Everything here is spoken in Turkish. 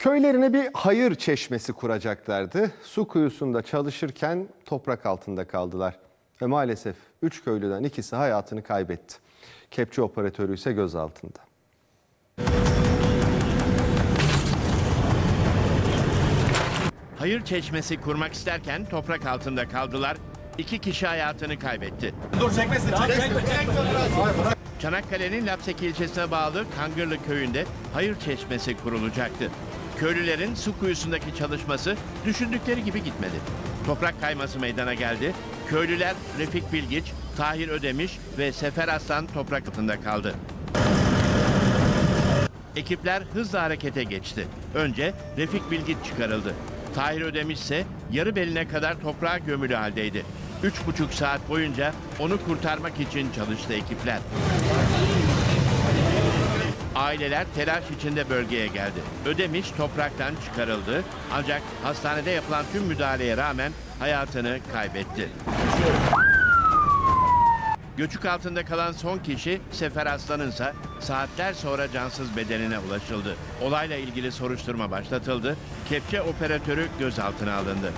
Köylerine bir hayır çeşmesi kuracaklardı. Su kuyusunda çalışırken toprak altında kaldılar. Ve maalesef 3 köylüden ikisi hayatını kaybetti. Kepçe operatörü ise gözaltında. Hayır çeşmesi kurmak isterken toprak altında kaldılar. İki kişi hayatını kaybetti. Çanakkale'nin Lapseki ilçesine bağlı Kangırlı köyünde hayır çeşmesi kurulacaktı. Köylülerin su kuyusundaki çalışması düşündükleri gibi gitmedi. Toprak kayması meydana geldi. Köylüler Refik Bilgiç, Tahir Ödemiş ve Sefer Aslan toprak altında kaldı. Ekipler hızla harekete geçti. Önce Refik Bilgiç çıkarıldı. Tahir Ödemiş ise yarı beline kadar toprağa gömülü haldeydi. Üç buçuk saat boyunca onu kurtarmak için çalıştı ekipler. Aileler telaş içinde bölgeye geldi. Ödemiş topraktan çıkarıldı ancak hastanede yapılan tüm müdahaleye rağmen hayatını kaybetti. Göçük altında kalan son kişi Sefer Aslan'ın ise saatler sonra cansız bedenine ulaşıldı. Olayla ilgili soruşturma başlatıldı. Kepçe operatörü gözaltına alındı.